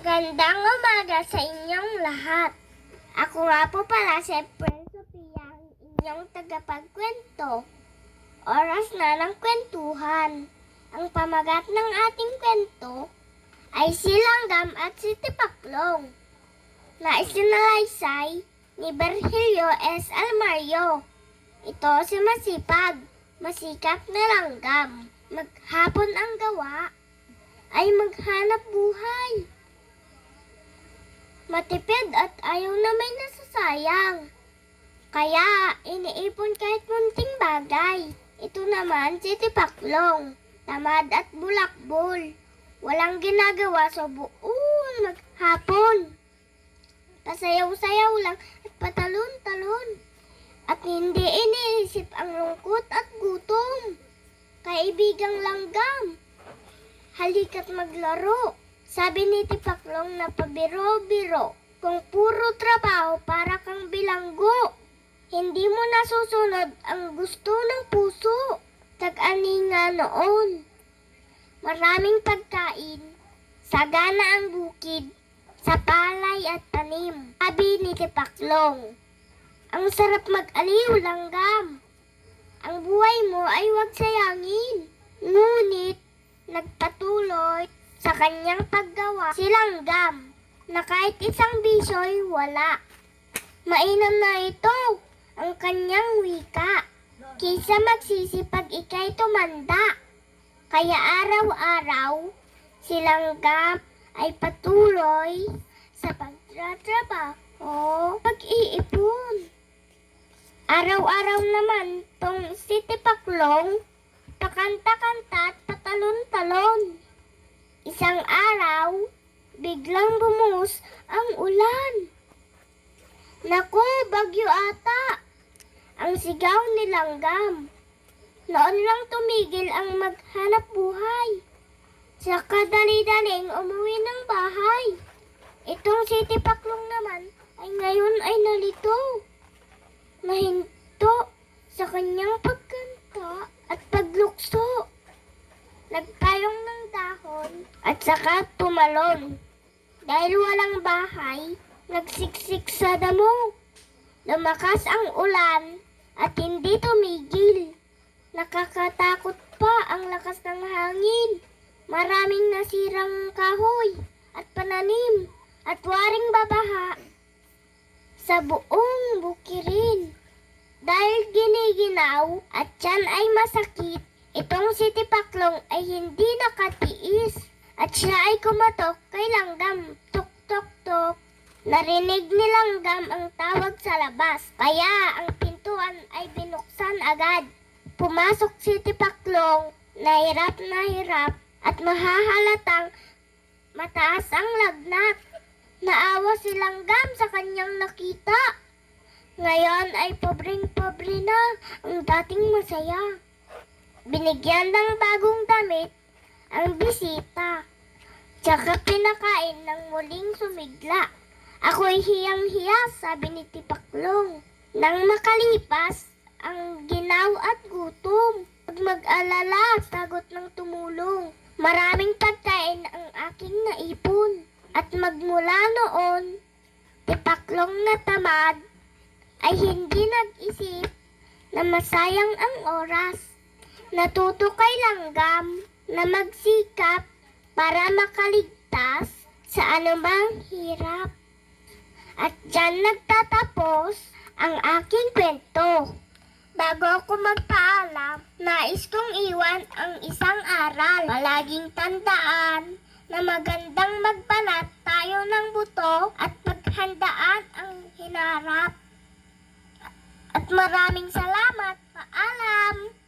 Magandang umaga sa inyong lahat. Ako nga po pala si April Sophia, inyong tagapagkwento. Oras na ng kwentuhan. Ang pamagat ng ating kwento ay Silanggam at si Tipaklong na isinalaysay ni Virgilio S. Almario. Ito si Masipag, masikap na langgam. Maghapon ang gawa ay maghanap buhay. Matipid at ayaw na may nasasayang. Kaya iniipon kahit munting bagay. Ito naman si Tipaklong, tamad at bulakbol. Walang ginagawa sa buong maghapon. Pasayaw-sayaw lang at patalon-talon. At hindi iniisip ang lungkot at gutom. Kaibigang langgam, halika't maglaro. Sabi ni Tipaklong na pabiro-biro. Kung puro trabaho para kang bilanggo. Hindi mo nasusunod ang gusto ng puso. Tag-ani nga noon. Maraming pagkain. Sagana ang bukid. Sa palay at tanim. Sabi ni Tipaklong. Ang sarap mag-aliw langgam. Ang buhay mo ay huwag sayangin. Ngunit, nagpatuloy sa kanyang paggawa si Langgam na kahit isang bisoy wala. Mainam na ito ang kanyang wika. Kaysa magsisipag ikay tumanda. Kaya araw-araw si Langgam ay patuloy sa pagtatrabaho, pag-iipon. Araw-araw naman tong si Tipaklong, pakanta-kanta. Isang araw, biglang bumuhos ang ulan. Naku, bagyo ata! Ang sigaw ni Langgam. Noon lang tumigil ang maghanap buhay. Sa kadali-daling umuwi ng bahay. Itong si Tipaklong naman ay ngayon ay nalito. Nahinto sa kanyang pagkanta at paglukso. Nagpayong ng dahon at saka tumalon. Dahil walang bahay, nagsiksik sa damo. Lumakas ang ulan at hindi tumigil. Nakakatakot pa ang lakas ng hangin. Maraming nasirang kahoy at pananim at waring babaha sa buong bukirin. Dahil giniginaw at tiyan ay masakit, itong si Tipaklong ay hindi nakatiis. At siya ay kumatok kay Langgam. Tok, tok, tok. Narinig ni Langgam ang tawag sa labas, kaya ang pintuan ay binuksan agad. Pumasok si Tipaklong, na hirap na hirap at mahahalatang mataas ang lagnat. Naawa si Langgam sa kanyang nakita. Ngayon ay pobreng-pobre na ang dating masaya. Binigyan ng bagong damit ang bisita. Tsaka pinakain ng muling sumigla. Ako'y hiyang-hiya, sabi ni Tipaklong. Nang makalipas ang ginaw at gutom. Huwag mag-alala, sagot ng tumulong. Maraming pagkain ang aking naipon. At magmula noon, Tipaklong na tamad ay hindi nag-isip na masayang ang oras. Natuto kay Langgam na magsikap para makaligtas sa anumang hirap. At dyan nagtatapos ang aking kwento. Bago ako magpaalam, nais kong iwan ang isang aral. Palaging tandaan na magandang magbalat tayo ng buto at paghandaan ang hinarap. At maraming salamat. Paalam!